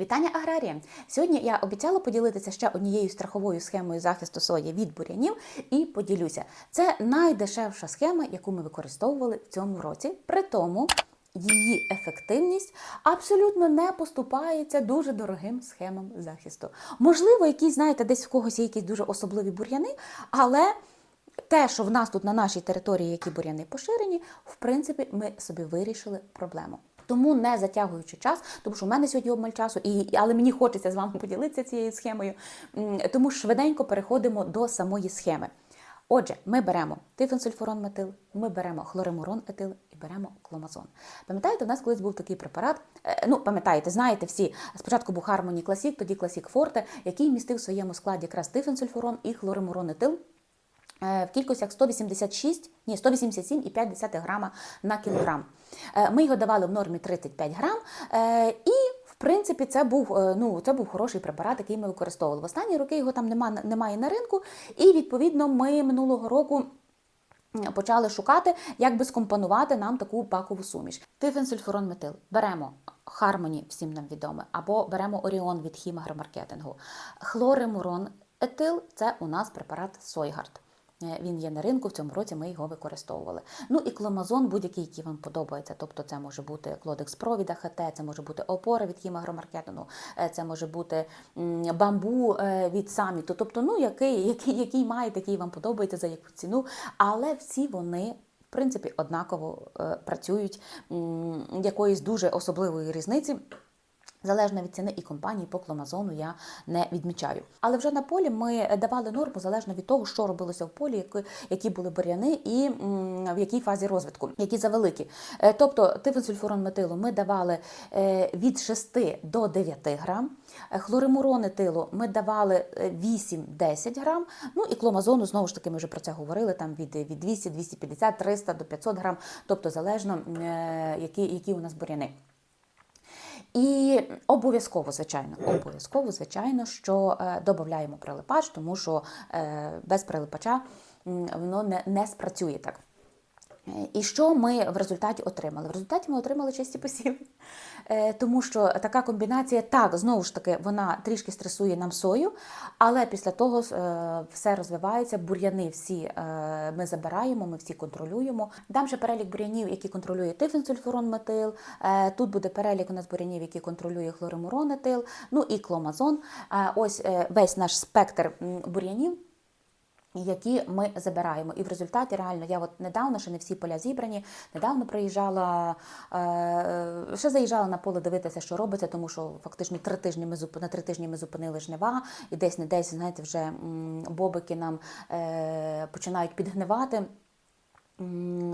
Вітання аграріям! Сьогодні я обіцяла поділитися ще однією страховою схемою захисту сої від бур'янів і поділюся. Це найдешевша схема, яку ми використовували в цьому році. При тому її ефективність абсолютно не поступається дуже дорогим схемам захисту. Можливо, якісь, знаєте, десь в когось є якісь дуже особливі бур'яни, але те, що в нас тут на нашій території, які бур'яни поширені, в принципі, ми собі вирішили проблему. Тому не затягуючи час, тому що в мене сьогодні обмаль часу, і, але мені хочеться з вами поділитися цією схемою. Тому швиденько переходимо до самої схеми. Отже, ми беремо тифенсульфурон метил, ми беремо хлоримурон етил і беремо кломазон. Пам'ятаєте, у нас колись був такий препарат. е, Ну, пам'ятаєте, знаєте всі. Спочатку був Harmony Classic, тоді Classic Forte, який містив в своєму складі якраз тифенсульфурон і хлоримурон етил в кількостях 186, ні, 187,5 грама на кілограм. Е, Ми його давали в нормі 35 грам. е, І в принципі, це був е, ну це був хороший препарат, який ми використовували. В останні роки його там нема, немає на ринку, і відповідно ми минулого року. Почали шукати, як би скомпонувати нам таку пакову суміш. Тифенсульфурон метил. Беремо Harmony, всім нам відоме, або беремо Оріон від хімагромаркетингу. Хлоримурон етил це у нас препарат Сойгард. Е, Він є на ринку, в цьому році ми його використовували. Ну і кломазон, будь-який, який вам подобається. Тобто це може бути Клодекс Про від АХТ, це може бути опора від хімагромаркетингу, е, це може бути бамбу е, від саміту. Тобто, ну який, який, який маєте, який вам подобається, за яку ціну. Але всі вони. В принципі, однаково працюють якоїсь дуже особливої різниці. Залежно від ціни і компанії по кломазону я не відмічаю. Але вже на полі ми давали норму залежно від того, що робилося в полі, які, були бур'яни і в якій фазі розвитку, які завеликі. Е, Тобто тифенсульфурон метилу ми давали е, від 6 до 9 грам. Е, Хлоримурон етилу ми давали е, 8-10 грам. Ну і кломазону, знову ж таки, ми вже про це говорили, там від, від 200, 250, 300 до 500 грам, тобто залежно, які, які у нас бур'яни. І обов'язково, звичайно, обов'язково, звичайно, що е, додаємо прилипач, тому що е, без прилипача воно не, не спрацює так. І що ми в результаті отримали? В результаті ми отримали чисті посіви, Е, тому що така комбінація, так, знову ж таки, вона трішки стресує нам сою, але після того е, все розвивається, бур'яни всі е, ми забираємо, ми всі контролюємо. Дам ще перелік бур'янів, які контролює тифенсульфурон метил. Е, Тут буде перелік у нас бур'янів, які контролює хлоримурон етил, ну і кломазон. Ось весь наш спектр бур'янів які ми забираємо. І в результаті реально я от недавно, ще не всі поля зібрані, недавно приїжджала, е, ще заїжджала на поле дивитися, що робиться, тому що фактично три тижні ми на три тижні ми зупинили жнива, і десь не десь, знаєте, вже бобики нам е, починають підгнивати.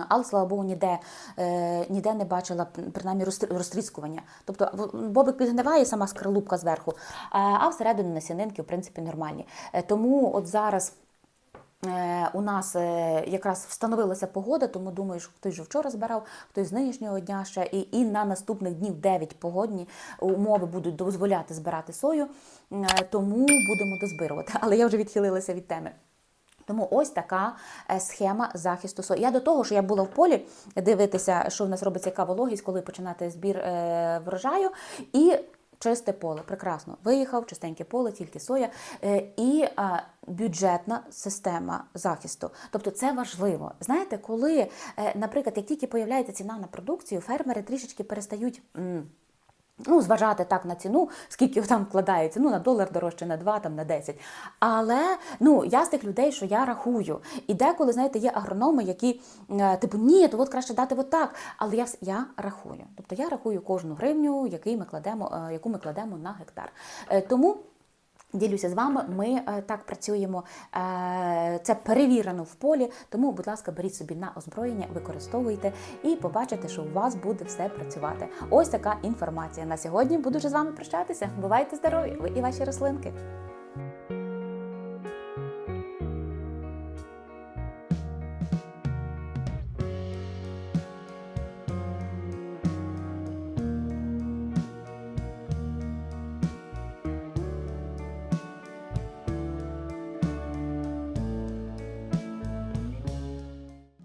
Але слава Богу, ніде, е, ніде не бачила принаймні розтр- розтріскування. Тобто бобик підгниває сама скорлупка зверху, а, а всередині насінинки, в принципі, нормальні. Е, Тому от зараз. Е, У нас е, якраз встановилася погода, тому думаю, що хтось вже вчора збирав, хтось з нинішнього дня ще, і, і на наступних днів 9 погодні умови будуть дозволяти збирати сою, Е, тому будемо дозбирувати. Але я вже відхилилася від теми. Тому ось така схема захисту сої. Я до того, що я була в полі дивитися, що в нас робиться, яка вологість, коли починати збір врожаю. І чисте поле, прекрасно. Виїхав, чистеньке поле, тільки соя. І бюджетна система захисту. Тобто це важливо. Знаєте, коли, е, наприклад, як тільки появляється ціна на продукцію, фермери трішечки перестають. Ну, зважати так на ціну, скільки там вкладається, ну на долар дорожче, на 2, там на 10. Але ну я з тих людей, що я рахую. І деколи, знаєте, є агрономи, які е, типу, ні, то от краще дати от так. Але я я рахую. Тобто я рахую кожну гривню, який ми кладемо, е, яку ми кладемо на гектар. Тому. Ділюся з вами, ми е, так працюємо. Е, це перевірено в полі. Тому, будь ласка, беріть собі на озброєння, використовуйте і побачите, що у вас буде все працювати. Ось така інформація на сьогодні. Буду вже з вами прощатися. Бувайте здорові! Ви і ваші рослинки.